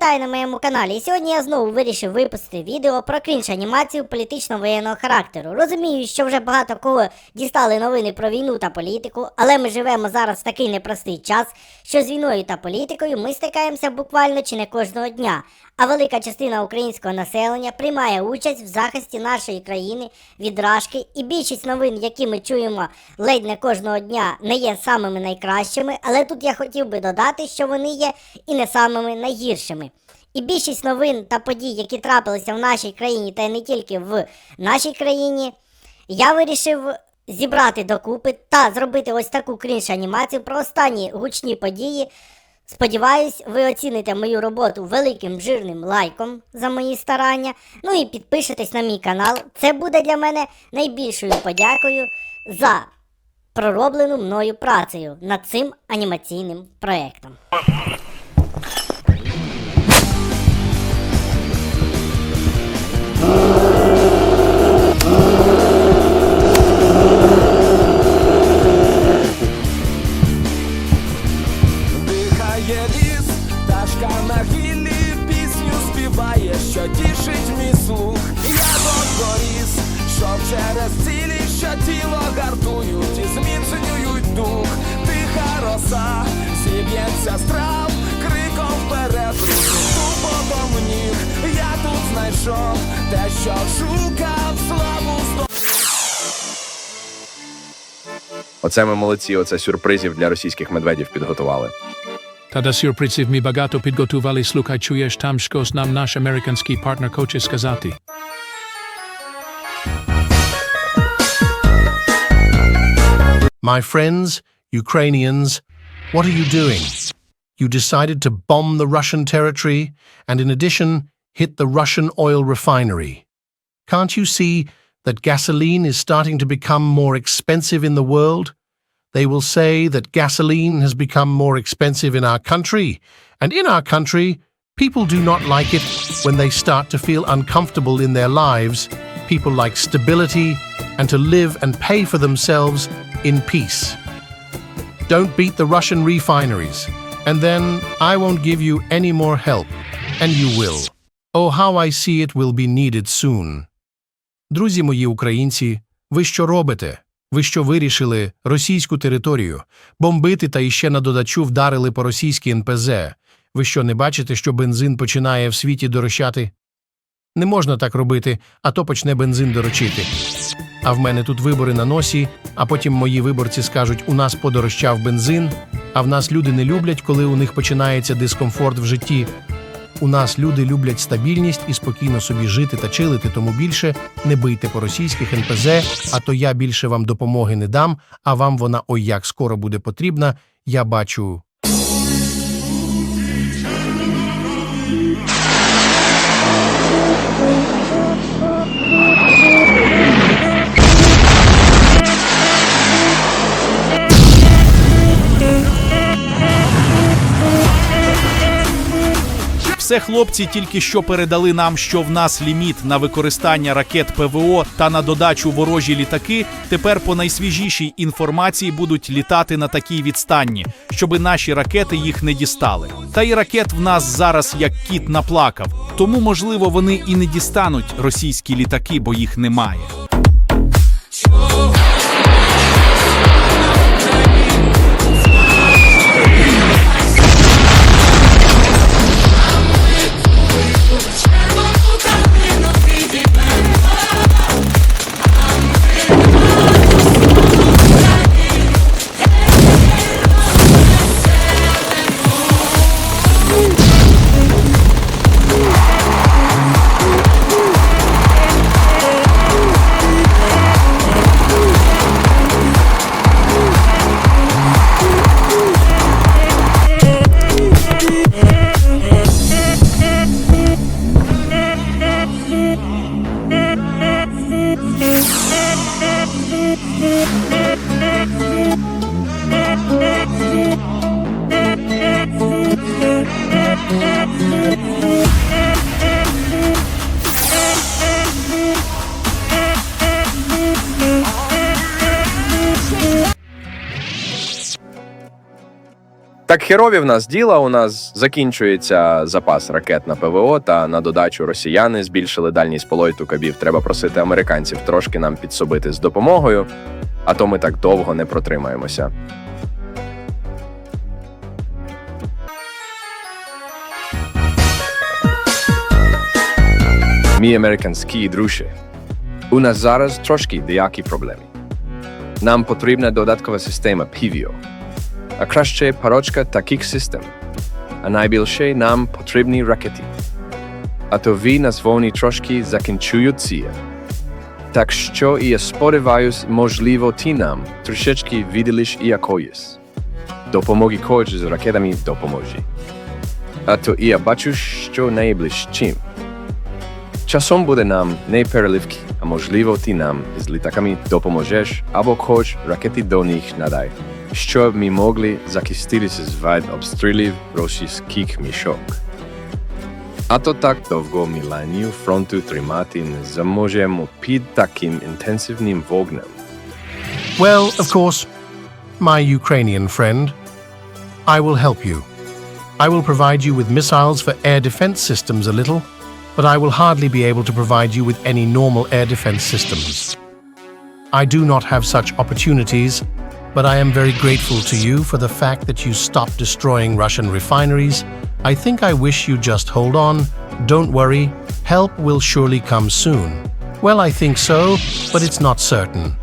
вітаю на моєму каналі. І сьогодні я знову вирішив випустити відео про крінж анімацію політично-воєнного характеру. Розумію, що вже багато кого дістали новини про війну та політику, але ми живемо зараз в такий непростий час, що з війною та політикою ми стикаємося буквально чи не кожного дня. А велика частина українського населення приймає участь в захисті нашої країни від рашки, і більшість новин, які ми чуємо ледь не кожного дня, не є самими найкращими, але тут я хотів би додати, що вони є і не самими найгіршими. І більшість новин та подій, які трапилися в нашій країні, та й не тільки в нашій країні, я вирішив зібрати докупи та зробити ось таку крінж анімацію про останні гучні події. Сподіваюсь, ви оціните мою роботу великим жирним лайком за мої старання. Ну і підпишитесь на мій канал. Це буде для мене найбільшою подякою за пророблену мною працею над цим анімаційним проектом. Оце ми молодці, оце сюрпризів для російських медведів підготували. Та до сюрпризів ми багато підготували, слухай, чуєш там щось нам наш американський партнер хоче сказати. My friends, Ukrainians, what are you doing? You decided to bomb the Russian territory and, in addition, hit the Russian oil refinery. Can't you see that gasoline is starting to become more expensive in the world? They will say that gasoline has become more expensive in our country, and in our country, people do not like it when they start to feel uncomfortable in their lives. People like stability and to live and pay for themselves in peace. Don't beat the Russian refineries, and then I won't give you any more help, and you will. Oh, how I see it will be needed soon. Друзі мої українці, ви що робите? Ви що вирішили російську територію бомбити та іще на додачу вдарили по російській НПЗ? Ви що не бачите, що бензин починає в світі дорожчати? Не можна так робити, а то почне бензин дорочити. А в мене тут вибори на носі, а потім мої виборці скажуть: у нас подорожчав бензин, а в нас люди не люблять, коли у них починається дискомфорт в житті. У нас люди люблять стабільність і спокійно собі жити та чилити, тому більше не бийте по російських НПЗ, а то я більше вам допомоги не дам, а вам вона ой як скоро буде потрібна. Я бачу. Все хлопці тільки що передали нам, що в нас ліміт на використання ракет ПВО та на додачу ворожі літаки. Тепер по найсвіжішій інформації будуть літати на такій відстанні, щоби наші ракети їх не дістали. Та і ракет в нас зараз як кіт наплакав. Тому, можливо, вони і не дістануть російські літаки, бо їх немає. Так херові в нас діла. У нас закінчується запас ракет на ПВО, та на додачу росіяни збільшили дальність польоту кабів. Треба просити американців трошки нам підсобити з допомогою, а то ми так довго не протримаємося. Мій американські друзі, у нас зараз трошки деякі проблеми. Нам потрібна додаткова система PVO, а краще парочка таких систем. А найбільше нам потрібні ракети. А то війна з війни трошки закінчуються. Так що і я сподіваюсь, можливо, ти нам трішечки виділиш якоїсь. Допомоги коч з ракетами допоможі. А то і я бачу, що найближчим. Часом буде нам не переливки, а можливо ти нам з літаками допоможеш або хоч ракети до них надай, щоб ми могли захиститися від обстрілів російських мішок. А то так довго ми лінію фронту тримати не зможемо під таким інтенсивним вогнем. Well, of course, my Ukrainian friend, I will help you. I will provide you with missiles for air defense systems a little, but I will hardly be able to provide you with any normal air defense systems. I do not have such opportunities, but I am very grateful to you for the fact that you stopped destroying Russian refineries. I think I wish you just hold on. Don't worry, help will surely come soon. Well, I think so, but it's not certain.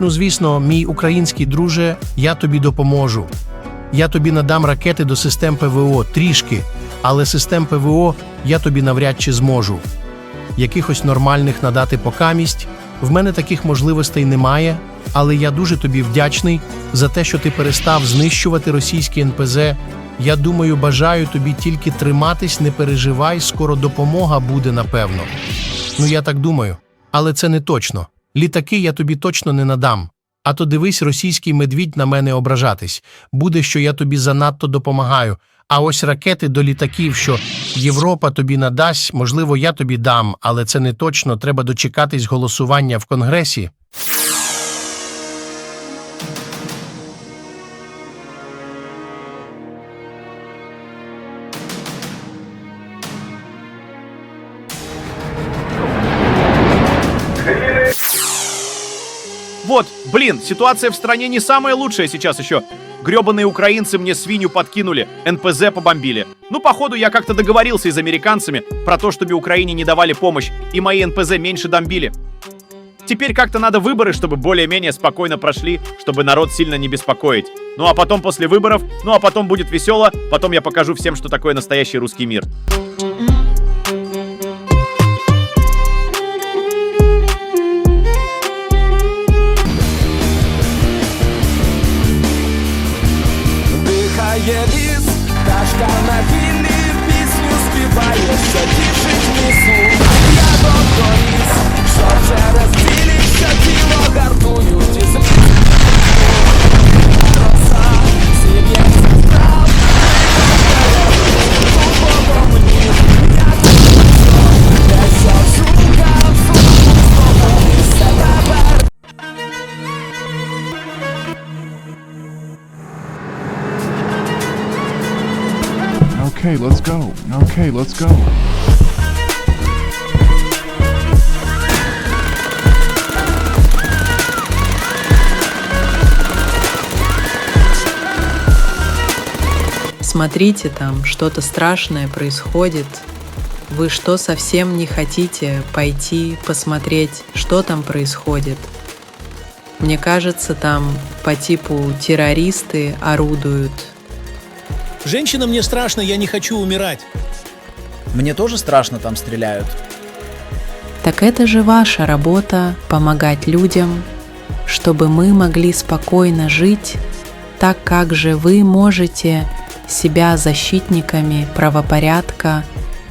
Ну, звісно, мій український друже, я тобі допоможу. Я тобі надам ракети до систем ПВО трішки, але систем ПВО я тобі навряд чи зможу. Якихось нормальних надати покамість. В мене таких можливостей немає, але я дуже тобі вдячний за те, що ти перестав знищувати російські НПЗ. Я думаю, бажаю тобі тільки триматись, не переживай, скоро допомога буде, напевно. Ну, я так думаю, але це не точно. Літаки я тобі точно не надам. А то дивись, російський медвідь на мене ображатись. Буде, що я тобі занадто допомагаю. А ось ракети до літаків, що Європа тобі надасть, можливо, я тобі дам, але це не точно. Треба дочекатись голосування в Конгресі. Блин, ситуация в стране не самая лучшая сейчас еще. Гребаные украинцы мне свинью подкинули, НПЗ побомбили. Ну, походу, я как-то договорился и с американцами про то, чтобы Украине не давали помощь, и мои НПЗ меньше бомбили. Теперь как-то надо выборы, чтобы более-менее спокойно прошли, чтобы народ сильно не беспокоить. Ну а потом после выборов, ну а потом будет весело, потом я покажу всем, что такое настоящий русский мир. Okay, let's go. Okay, let's go. Смотрите, там что-то страшное происходит. Вы что, совсем не хотите пойти посмотреть, что там происходит? Мне кажется, там по типу террористы орудуют. Женщина, мне страшно, я не хочу умирать. Мне тоже страшно там стреляют. Так это же ваша работа помогать людям, чтобы мы могли спокойно жить, так как же вы можете себя защитниками правопорядка,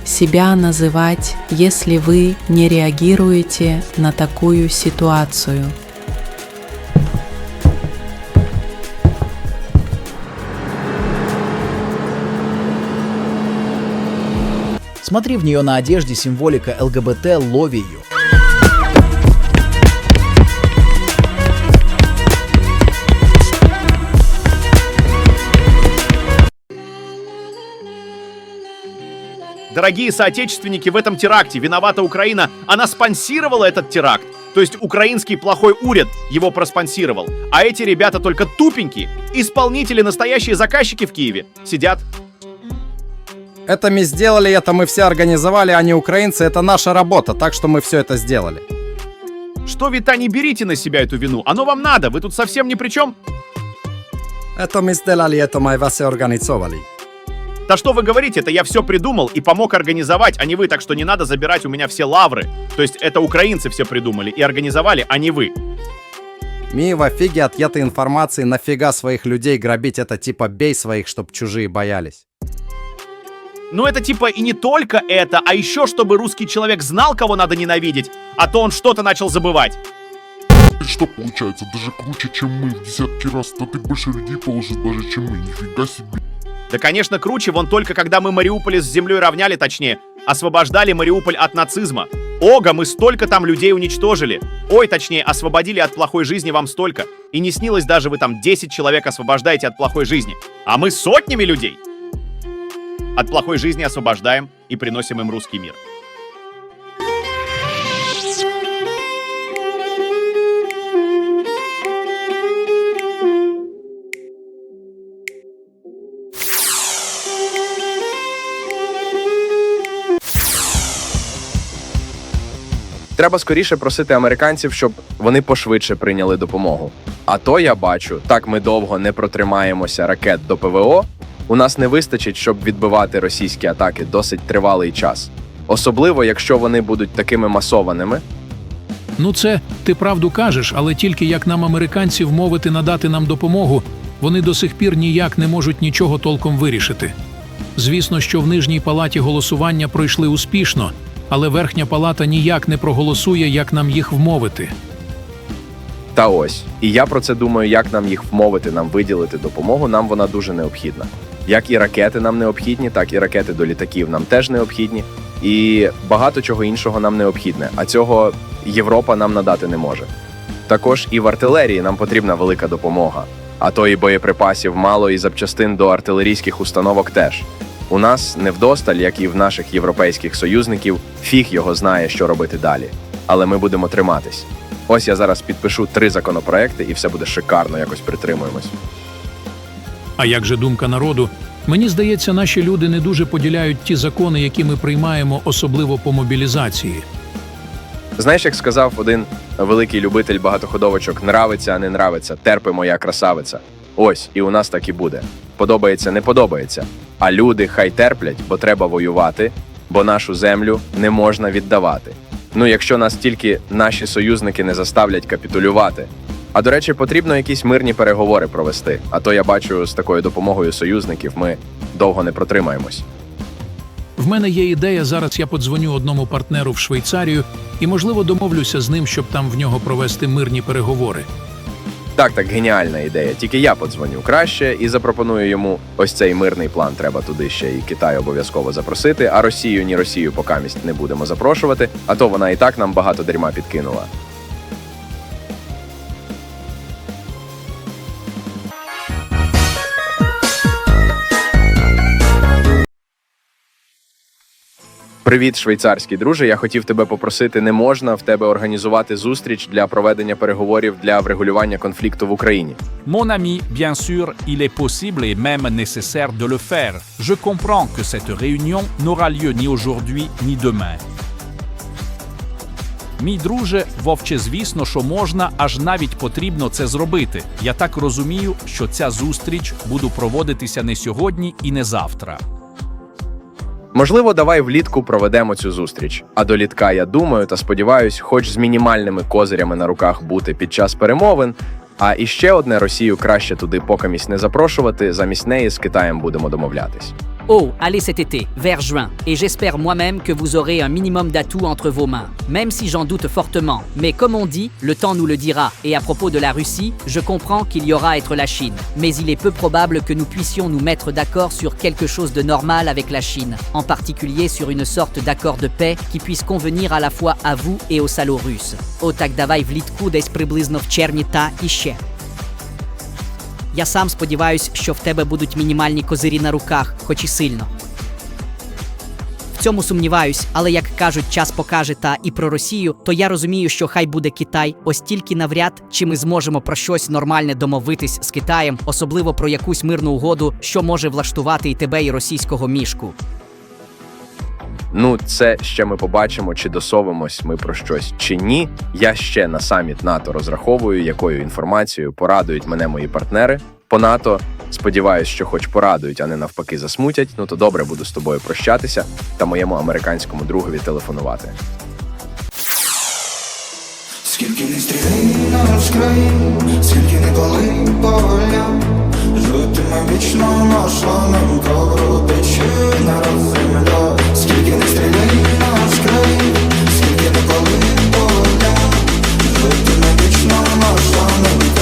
себя называть, если вы не реагируете на такую ситуацию. Смотри в нее на одежде символика ЛГБТ, лови ее. Дорогие соотечественники, в этом теракте виновата Украина. Она спонсировала этот теракт. То есть украинский плохой уряд его проспонсировал. А эти ребята только тупенькие. Исполнители, настоящие заказчики в Киеве сидят это мы сделали, это мы все организовали, а не украинцы, это наша работа, так что мы все это сделали. Что, Вита, не берите на себя эту вину. Оно вам надо, вы тут совсем ни при чем. Это мы сделали, это мы вас и организовали. Да что вы говорите, это я все придумал и помог организовать, а не вы, так что не надо забирать у меня все лавры. То есть это украинцы все придумали и организовали, а не вы. Мы в офиге от этой информации нафига своих людей грабить, это типа бей своих, чтоб чужие боялись. Ну это типа и не только это, а еще чтобы русский человек знал, кого надо ненавидеть, а то он что-то начал забывать. Что получается? Даже круче, чем мы в десятки раз. Да ты больше людей положишь даже, чем мы. Нифига себе. Да, конечно, круче, вон только когда мы Мариуполь с землей равняли, точнее, освобождали Мариуполь от нацизма. Ого, мы столько там людей уничтожили. Ой, точнее, освободили от плохой жизни вам столько. И не снилось даже вы там 10 человек освобождаете от плохой жизни. А мы сотнями людей от плохой жизни освобождаем и приносим им русский мир. Треба скоріше просити американців, щоб вони пошвидше прийняли допомогу. А то я бачу, так ми довго не протримаємося ракет до ПВО. У нас не вистачить, щоб відбивати російські атаки досить тривалий час. Особливо, якщо вони будуть такими масованими. Ну, це ти правду кажеш, але тільки як нам американці вмовити надати нам допомогу, вони до сих пір ніяк не можуть нічого толком вирішити. Звісно, що в нижній палаті голосування пройшли успішно, але верхня палата ніяк не проголосує, як нам їх вмовити. Та ось, і я про це думаю, як нам їх вмовити, нам виділити допомогу. Нам вона дуже необхідна. Як і ракети нам необхідні, так і ракети до літаків нам теж необхідні. І багато чого іншого нам необхідне, а цього Європа нам надати не може. Також і в артилерії нам потрібна велика допомога. А то і боєприпасів мало, і запчастин до артилерійських установок теж. У нас не вдосталь, як і в наших європейських союзників, фіг його знає, що робити далі. Але ми будемо триматись. Ось я зараз підпишу три законопроекти, і все буде шикарно, якось притримуємось. А як же думка народу? Мені здається, наші люди не дуже поділяють ті закони, які ми приймаємо, особливо по мобілізації. Знаєш, як сказав один великий любитель багатоходовочок: нравиться, а не нравиться, терпи моя красавиця. Ось, і у нас так і буде. Подобається, не подобається. А люди хай терплять, бо треба воювати, бо нашу землю не можна віддавати. Ну, якщо нас тільки наші союзники не заставлять капітулювати. А до речі, потрібно якісь мирні переговори провести. А то я бачу, з такою допомогою союзників ми довго не протримаємось. В мене є ідея. Зараз я подзвоню одному партнеру в Швейцарію і, можливо, домовлюся з ним, щоб там в нього провести мирні переговори. Так, так, геніальна ідея. Тільки я подзвоню краще і запропоную йому ось цей мирний план. Треба туди ще і Китай обов'язково запросити. А Росію ні Росію покамість не будемо запрошувати, а то вона і так нам багато дерьма підкинула. Привіт, швейцарський друже. Я хотів тебе попросити, не можна в тебе організувати зустріч для проведення переговорів для врегулювання конфлікту в Україні. Mon ami, bien sûr, il est possible et même nécessaire de le faire. Je comprends que cette réunion n'aura lieu ni aujourd'hui ni demain. Мій друже, вовче, звісно, що можна, аж навіть потрібно це зробити. Я так розумію, що ця зустріч буде проводитися не сьогодні і не завтра. Можливо, давай влітку проведемо цю зустріч. А до літка, я думаю та сподіваюсь, хоч з мінімальними козирями на руках бути під час перемовин. А іще одне Росію краще туди покамість не запрошувати. Замість неї з Китаєм будемо домовлятись. Oh, allez cet été, vers juin, et j'espère moi-même que vous aurez un minimum d'atouts entre vos mains, même si j'en doute fortement. Mais comme on dit, le temps nous le dira, et à propos de la Russie, je comprends qu'il y aura à être la Chine, mais il est peu probable que nous puissions nous mettre d'accord sur quelque chose de normal avec la Chine, en particulier sur une sorte d'accord de paix qui puisse convenir à la fois à vous et aux salauds russes. Я сам сподіваюсь, що в тебе будуть мінімальні козирі на руках, хоч і сильно. В цьому сумніваюсь, але як кажуть, час покаже та і про Росію, то я розумію, що хай буде Китай, ось тільки навряд чи ми зможемо про щось нормальне домовитись з Китаєм, особливо про якусь мирну угоду, що може влаштувати і тебе, і російського мішку. Ну, це ще ми побачимо, чи досовимось ми про щось чи ні. Я ще на саміт НАТО розраховую, якою інформацією порадують мене мої партнери по НАТО. Сподіваюсь, що хоч порадують, а не навпаки засмутять. Ну то добре буду з тобою прощатися та моєму американському другові телефонувати. Скільки не стріляй на наш скільки не пали поля, житиме вічно наша ненька тече народ земля, скільки не стріляй на наш край, скільки не пали поля, житиме вічно наша ненька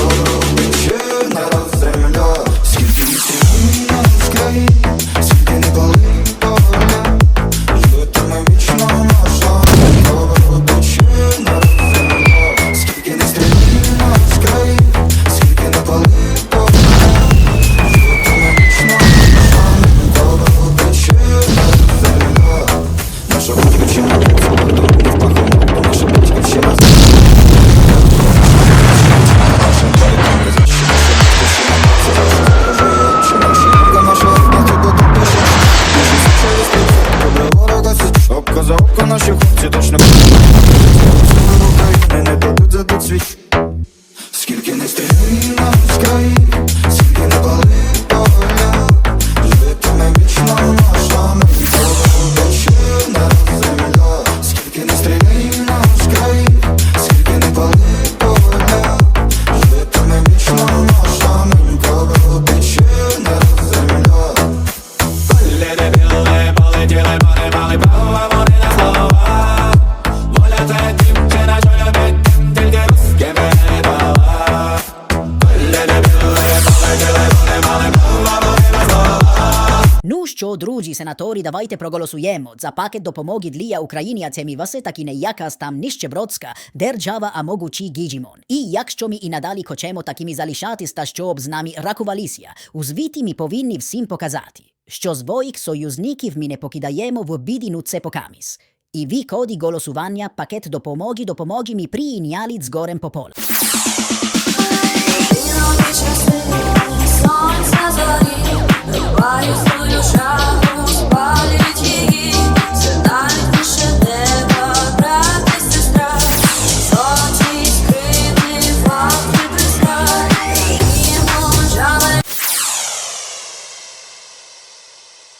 давайте проголосуємо за пакет допомоги для України, а це міваси таки не якась там ніщебродська держава, а могучий гіджімон. І якщо ми і надалі хочемо такими залишатись та щоб з нами рахувалися, у звіті ми повинні всім показати, що своїх союзників ми не покидаємо в бідину це покаміс. І ви коді голосування пакет допомоги допомоги ми прийняли з горем по полу. Сонця зорі,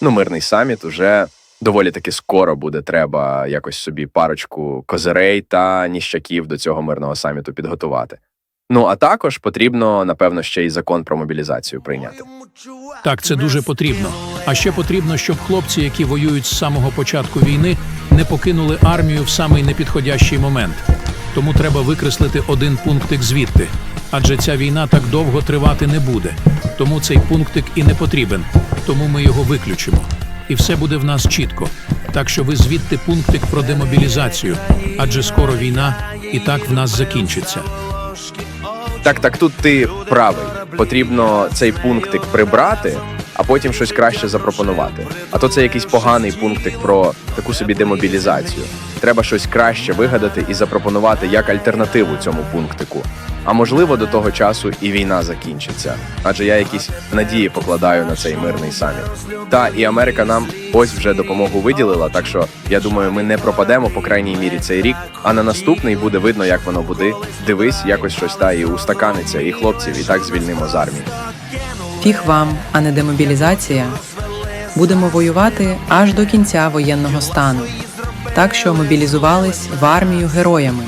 Ну, мирний саміт уже доволі таки скоро буде треба якось собі парочку козирей та ніщаків до цього мирного саміту підготувати. Ну а також потрібно, напевно, ще й закон про мобілізацію прийняти. Так, це дуже потрібно. А ще потрібно, щоб хлопці, які воюють з самого початку війни, не покинули армію в самий непідходящий момент. Тому треба викреслити один пунктик звідти. Адже ця війна так довго тривати не буде. Тому цей пунктик і не потрібен. Тому ми його виключимо. І все буде в нас чітко. Так що ви звідти пунктик про демобілізацію, адже скоро війна і так в нас закінчиться. Так, так, тут ти правий. Потрібно цей пунктик прибрати, а потім щось краще запропонувати. А то це якийсь поганий пунктик про таку собі демобілізацію. Треба щось краще вигадати і запропонувати як альтернативу цьому пунктику. А можливо, до того часу і війна закінчиться, адже я якісь надії покладаю на цей мирний саміт. Та і Америка нам ось вже допомогу виділила. Так що я думаю, ми не пропадемо по крайній мірі цей рік. А на наступний буде видно, як воно буде. Дивись, якось щось та і устаканиться, і хлопців і так звільнимо з армії. Фіг вам, а не демобілізація. Будемо воювати аж до кінця воєнного стану. Так що мобілізувались в армію героями,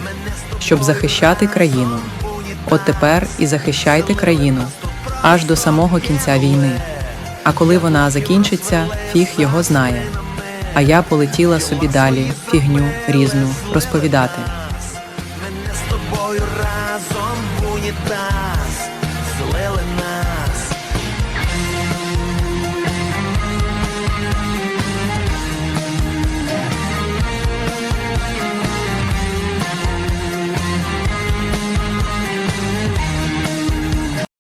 щоб захищати країну. От тепер і захищайте країну аж до самого кінця війни. А коли вона закінчиться, фіг його знає. А я полетіла собі далі фігню різну розповідати. з тобою разом в унітаз